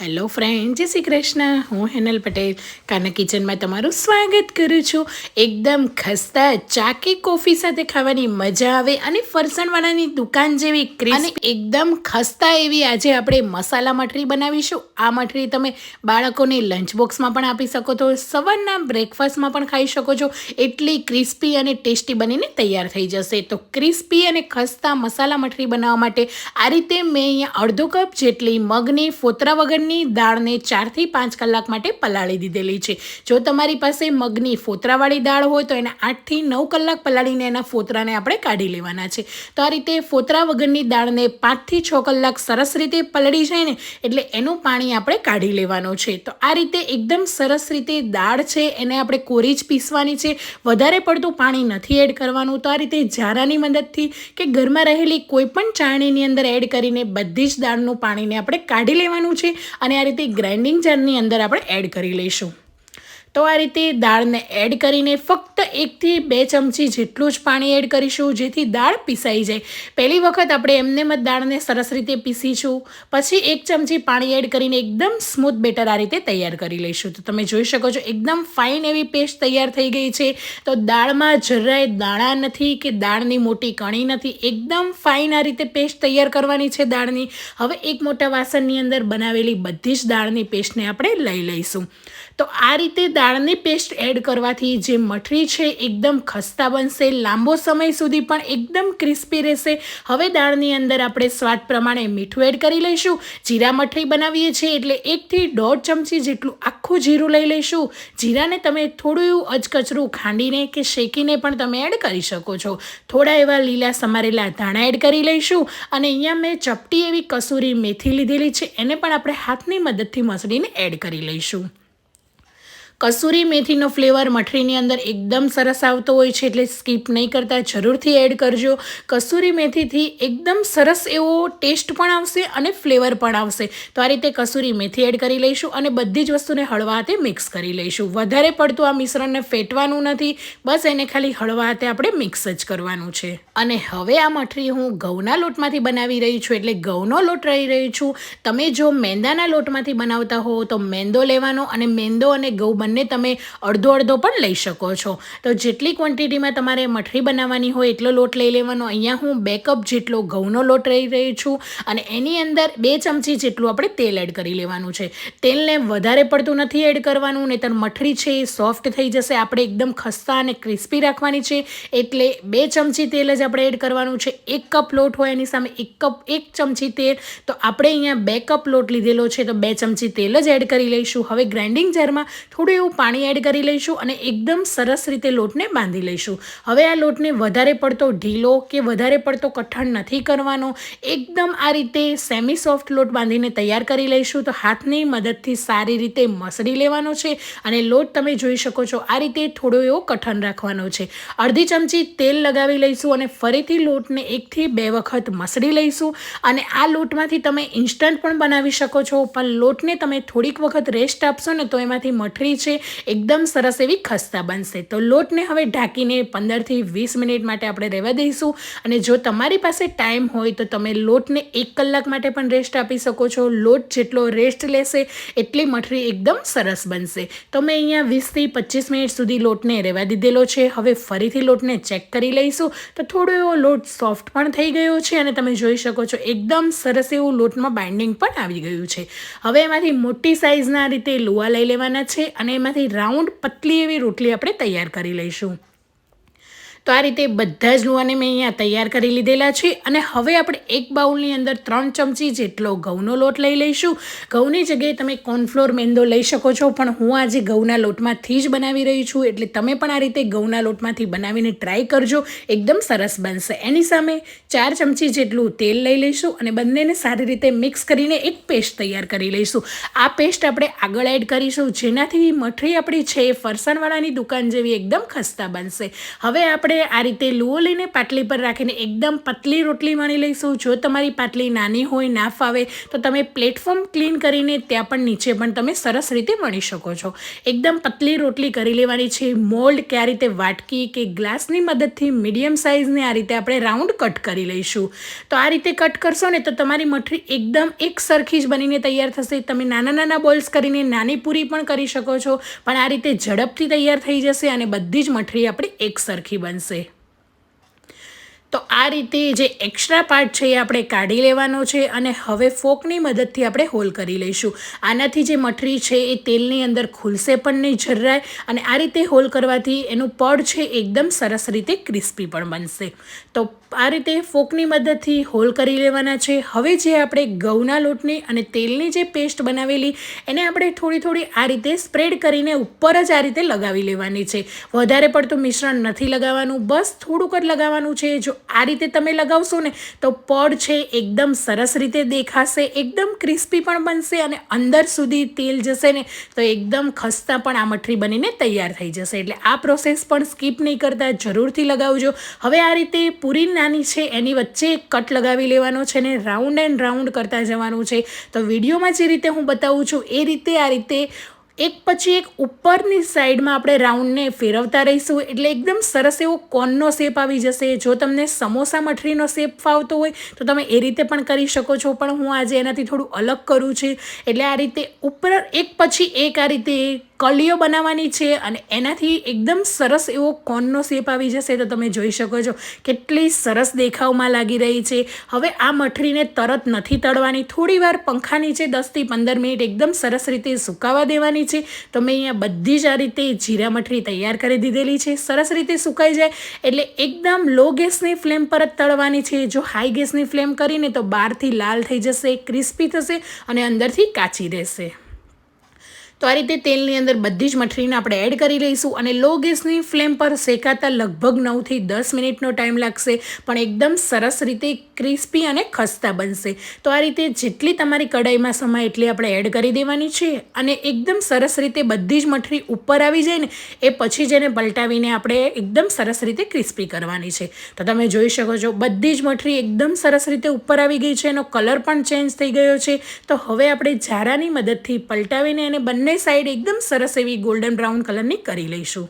Hello friend જય શ્રી કૃષ્ણ. હું હેનલ પટેલ. કાના કિચનમાં તમારું સ્વાગત કરું છું. એકદમ ખસ્તા ચાકી કોફી સાથે ખાવાની મજા આવે અને ફરસાણવાળાની દુકાન જેવી ક્રિસ્પ અને એકદમ ખસ્તા એવી આજે આપણે મસાલા મઠરી બનાવીશું. આ મઠરી તમે બાળકોને લંચ બોક્સમાં પણ આપી શકો છો. સવારના બ્રેકફાસ્ટમાં પણ ખાઈ શકો છો. એટલી ક્રિસ્પી અને ટેસ્ટી બનીને તૈયાર થઈ જશે. તો ક્રિસ્પી અને ખસ્તા મસાલા મઠરી બનાવવા માટે આ રીતે મેં અહીંયા અડધો કપ જેટલી મગની ફોતરા વગરની દાળને ચારથી પાંચ કલાક માટે પલાળી દીધેલી છે. જો તમારી પાસે મગની ફોતરાવાળી દાળ હોય તો એને આઠથી નવ કલાક પલાળીને એના ફોતરાને આપણે કાઢી લેવાના છે. તો આ રીતે ફોતરા વગરની દાળને પાંચથી છ કલાક સરસ રીતે પલળી જાય ને એટલે એનું પાણી આપણે કાઢી લેવાનું છે. તો આ રીતે એકદમ સરસ રીતે દાળ છે એને આપણે કોરી જ પીસવાની છે. વધારે પડતું પાણી નથી એડ કરવાનું. તો આ રીતે જારાની મદદથી કે ઘરમાં રહેલી કોઈ પણ ચાણીની અંદર એડ કરીને બધી જ દાળનું પાણીને આપણે કાઢી લેવાનું છે. અને આ રીતે ગ્રાઇન્ડિંગ જારની અંદર આપણે એડ કરી લઈશું. તો આ રીતે દાળને એડ કરીને ફક્ત એકથી બે ચમચી જેટલું જ પાણી એડ કરીશું, જેથી દાળ પીસાઈ જાય. પહેલી વખત આપણે એમને જ દાળને સરસ રીતે પીસીશું. પછી એક ચમચી પાણી એડ કરીને એકદમ સ્મૂથ બેટર આ રીતે તૈયાર કરી લઈશું. તો તમે જોઈ શકો છો, એકદમ ફાઇન એવી પેસ્ટ તૈયાર થઈ ગઈ છે. તો દાળમાં જરાય દાણા નથી કે દાળની મોટી કણી નથી. એકદમ ફાઇન આ રીતે પેસ્ટ તૈયાર કરવાની છે દાળની. હવે એક મોટા વાસણની અંદર બનાવેલી બધી જ દાળની પેસ્ટને આપણે લઈ લઈશું. તો આ રીતે દાળની પેસ્ટ એડ કરવાથી જે મઠરી છે એકદમ ખસ્તા બનશે, લાંબો સમય સુધી પણ એકદમ ક્રિસ્પી રહેશે. હવે દાળની અંદર આપણે સ્વાદ પ્રમાણે મીઠું એડ કરી લઈશું. જીરા મઠરી બનાવીએ છીએ એટલે એકથી દોઢ ચમચી જેટલું આખું જીરું લઈ લઈશું. જીરાને તમે થોડું એવું અચકચરું ખાંડીને કે શેકીને પણ તમે એડ કરી શકો છો. થોડા એવા લીલા સમારેલા ધાણા એડ કરી લઈશું. અને અહીંયા મેં ચપટી એવી કસૂરી મેથી લીધેલી છે, એને પણ આપણે હાથની મદદથી મસળીને એડ કરી લઈશું. કસૂરી મેથીનો ફ્લેવર મઠરીની અંદર એકદમ સરસ આવતો હોય છે એટલે સ્કીપ નહીં કરતા, જરૂરથી એડ કરજો. કસૂરી મેથીથી એકદમ સરસ એવો ટેસ્ટ પણ આવશે અને ફ્લેવર પણ આવશે. તો આ રીતે કસૂરી મેથી એડ કરી લઈશું અને બધી જ વસ્તુને હળવા હાથે મિક્સ કરી લઈશું. વધારે પડતું આ મિશ્રણને ફેટવાનું નથી, બસ એને ખાલી હળવા હાથે આપણે મિક્સ જ કરવાનું છે. અને હવે આ મઠરી હું ઘઉંના લોટમાંથી બનાવી રહી છું એટલે ઘઉંનો લોટ રહી રહી છું. તમે જો મેંદાના લોટમાંથી બનાવતા હો તો મેંદો લેવાનો અને મેંદો અને ઘઉં બંને તમે અડધો અડધો પણ લઈ શકો છો. તો જેટલી ક્વોન્ટિટીમાં તમારે મઠરી બનાવવાની હોય એટલો લોટ લઈ લેવાનો. અહીંયા હું બે કપ જેટલો ઘઉંનો લોટ લઈ રહી છું અને એની અંદર બે ચમચી જેટલું આપણે તેલ એડ કરી લેવાનું છે. તેલને વધારે પડતું નથી એડ કરવાનું, નહીંતર મઠરી છે એ સોફ્ટ થઈ જશે. આપણે એકદમ ખસ્તા અને ક્રિસ્પી રાખવાની છે. એટલે બે ચમચી તેલ જ આપણે એડ કરવાનું છે. એક કપ લોટ હોય એની સામે એક કપ, એક ચમચી તેલ. તો આપણે અહીંયા બે કપ લોટ લીધેલો છે, તો બે ચમચી તેલ જ એડ કરી લઈશું. હવે ગ્રાઇન્ડિંગ જારમાં થોડું એવું પાણી એડ કરી લઈશું અને એકદમ સરસ રીતે લોટને બાંધી લઈશું. હવે આ લોટને વધારે પડતો ઢીલો કે વધારે પડતો કઠણ નથી કરવાનો. એકદમ આ રીતે સેમી સોફ્ટ લોટ બાંધીને તૈયાર કરી લઈશું તો હાથની મદદથી સારી રીતે મસળી લેવાનો છે અને લોટ તમે જોઈ શકો છો આ રીતે થોડો એવો કઠણ રાખવાનો છે. અડધી ચમચી તેલ લગાવી લઈશું અને ફરીથી લોટને એકથી બે વખત મસળી લઈશું અને આ લોટમાંથી તમે ઇન્સ્ટન્ટ પણ બનાવી શકો છો પણ લોટને તમે થોડીક વખત રેસ્ટ આપશો ને તો એમાંથી મઠરી છે એકદમ સરસ એવી ખસ્તા બનશે. તો લોટને હવે ઢાંકીને પંદરથી વીસ મિનિટ માટે આપણે રહેવા દઈશું. અને જો તમારી પાસે ટાઈમ હોય તો તમે લોટને એક કલાક માટે પણ રેસ્ટ આપી શકો છો. લોટ જેટલો રેસ્ટ લેશે, એટલી મઠરી એકદમ સરસ બનશે. તો મેં અહીંયા વીસથી પચીસ મિનિટ સુધી લોટને રહેવા દીધેલો છે. હવે ફરીથી લોટને ચેક કરી લઈશું. તો થોડો એવો લોટ સોફ્ટ પણ થઈ ગયો છે અને તમે જોઈ શકો છો, એકદમ સરસ એવું લોટમાં બાઇન્ડિંગ પણ આવી ગયું છે. હવે એમાંથી મોટી સાઇઝના રીતે લુવા લઈ લેવાના છે અને એમાંથી રાઉન્ડ પતલી એવી રોટલી આપણે તૈયાર કરી લઈશું. તો આ રીતે બધા જ લુવાને મેં અહીંયા તૈયાર કરી લીધેલા છે અને હવે આપણે એક બાઉલની અંદર ત્રણ ચમચી જેટલો ઘઉંનો લોટ લઈ લઈશું. ઘઉંની જગ્યાએ તમે કોર્નફ્લોર મેંદો લઈ શકો છો, પણ હું આજે ઘઉંના લોટમાંથી જ બનાવી રહી છું, એટલે તમે પણ આ રીતે ઘઉંના લોટમાંથી બનાવીને ટ્રાય કરજો. એકદમ સરસ બનશે. એની સામે ચાર ચમચી જેટલું તેલ લઈ લઈશું અને બંનેને સારી રીતે મિક્સ કરીને એક પેસ્ટ તૈયાર કરી લઈશું. આ પેસ્ટ આપણે આગળ એડ કરીશું, જેનાથી મઠરી આપણી છે એ ફરસાણવાળાની દુકાન જેવી એકદમ ખસ્તા બનશે. હવે આપણે આપણે આ રીતે લુઓ લઈને પાટલી પર રાખીને એકદમ પતલી રોટલી વણી લઈશું. જો તમારી પાટલી નાની હોય, ના ફાવે, તો તમે પ્લેટફોર્મ ક્લીન કરીને ત્યાં પણ નીચે પણ તમે સરસ રીતે વણી શકો છો. એકદમ પતલી રોટલી કરી લેવાની છે. મોલ્ડ કે આ રીતે વાટકી કે ગ્લાસની મદદથી મીડિયમ સાઇઝને આ રીતે આપણે રાઉન્ડ કટ કરી લઈશું. તો આ રીતે કટ કરશો ને, તો તમારી મઠરી એકદમ એક સરખી જ બનીને તૈયાર થશે. તમે નાના નાના બોલ્સ કરીને નાની પૂરી પણ કરી શકો છો, પણ આ રીતે ઝડપથી તૈયાર થઈ જશે અને બધી જ મઠરી આપણી એક સરખી બનશે. Say. તો આ રીતે જે એક્સ્ટ્રા પાર્ટ છે એ આપણે કાઢી લેવાનો છે અને હવે ફોકની મદદથી આપણે હોલ કરી લઈશું. આનાથી જે મઠરી છે એ તેલની અંદર ખુલશે પણ નહીં જરાય અને આ રીતે હોલ કરવાથી એનું પડ છે એકદમ સરસ રીતે ક્રિસ્પી પણ બનશે. તો આ રીતે ફોકની મદદથી હોલ કરી લેવાના છે. હવે જે આપણે ઘઉંના લોટની અને તેલની જે પેસ્ટ બનાવેલી, એને આપણે થોડી થોડી આ રીતે સ્પ્રેડ કરીને ઉપર જ આ રીતે લગાવી લેવાની છે. વધારે પડતું મિશ્રણ નથી લગાવવાનું, બસ થોડુંક જ લગાવવાનું છે. જો આ રીતે તમે લગાવશો ને, તો પડ છે એકદમ સરસ રીતે દેખાશે, એકદમ ક્રિસ્પી પણ બનશે અને અંદર સુધી તેલ જશે ને, તો એકદમ ખસ્તા પણ આ મઠરી બનીને તૈયાર થઈ જશે. એટલે આ પ્રોસેસ પણ સ્કીપ નહીં કરતા, જરૂરથી લગાવજો. હવે આ રીતે પૂરી નાની છે, એની વચ્ચે કટ લગાવી લેવાનો છે ને રાઉન્ડ એન્ડ રાઉન્ડ કરતા જવાનું છે. તો વિડીયોમાં જે રીતે હું બતાવું છું, એ રીતે આ રીતે એક પછી એક ઉપરની સાઈડમાં આપણે રાઉન્ડને ફેરવતા રહીશું. એટલે એકદમ સરસ એવો કોનનો શેપ આવી જશે. જો તમને સમોસા મઠરીનો શેપ ફાવતો હોય, તો તમે એ રીતે પણ કરી શકો છો. પણ હું આજે એનાથી થોડું અલગ કરું છું. એટલે આ રીતે ઉપર એક પછી એક આ રીતે કલીઓ બનાવવાની છે અને એનાથી એકદમ સરસ એવો કોનનો શેપ આવી જશે તો તમે જોઈ શકો છો. કેટલી સરસ દેખાવમાં લાગી રહી છે. હવે આ મઠરીને તરત નથી તળવાની. થોડી વાર પંખા નીચે દસથી પંદર મિનિટ એકદમ સરસ રીતે સુકાવા દેવાની છે. તો મેં અહીંયા બધી જ આ રીતે જીરા મઠરી તૈયાર કરી દીધેલી છે. સરસ રીતે સુકાઈ જાય એટલે એકદમ લો ગેસની ફ્લેમ પર જ તળવાની છે. જો હાઈ ગેસની ફ્લેમ કરીને તો બહારથી લાલ થઈ જશે, ક્રિસ્પી થશે અને અંદરથી કાચી રહેશે. તો આ રીતે તેલની અંદર બધી જ મઠરીને આપણે એડ કરી લઈશું અને લો ગેસની ફ્લેમ પર શેકાતા લગભગ નવથી દસ મિનિટનો ટાઈમ લાગશે, પણ એકદમ સરસ રીતે ક્રિસ્પી અને ખસ્તા બનશે. તો આ રીતે જેટલી તમારી કઢાઈમાં સમાય એટલી આપણે એડ કરી દેવાની છે અને એકદમ સરસ રીતે બધી જ મઠરી ઉપર આવી જાય ને, એ પછી જ એને પલટાવીને આપણે એકદમ સરસ રીતે ક્રિસ્પી કરવાની છે. તો તમે જોઈ શકો છો, બધી જ મઠરી એકદમ સરસ રીતે ઉપર આવી ગઈ છે, એનો કલર પણ ચેન્જ થઈ ગયો છે. તો હવે આપણે ઝારાની મદદથી પલટાવીને એને બંને બંને સાઈડ એકદમ સરસ એવી ગોલ્ડન બ્રાઉન કલરની કરી લઈશું.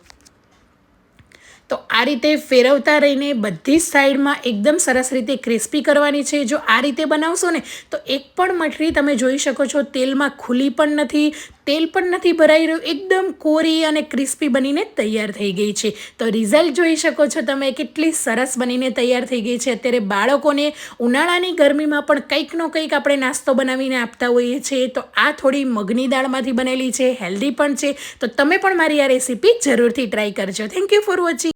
તો આ રીતે ફેરવતા રહીને બધી જ સાઈડમાં એકદમ સરસ રીતે ક્રિસ્પી કરવાની છે. જો આ રીતે બનાવશો ને, તો એક પણ મઠરી તમે જોઈ શકો છો, તેલમાં ખુલી પણ નથી. તેલ પણ નથી ભરાઈ રહ્યું. એકદમ કોરી અને ક્રિસ્પી બનીને તૈયાર થઈ ગઈ છે. તો રિઝલ્ટ જોઈ શકો છો તમે, કેટલી સરસ બનીને તૈયાર થઈ ગઈ છે. અત્યારે બાળકોને ઉનાળાની ગરમીમાં પણ કંઈકનો કંઈક આપણે નાસ્તો બનાવીને આપતા હોઈએ છીએ. તો આ થોડી મગની દાળમાંથી બનેલી છે, હેલ્ધી પણ છે. તો તમે પણ મારી આ રેસીપી જરૂરથી ટ્રાય કરજો. Thank you for watching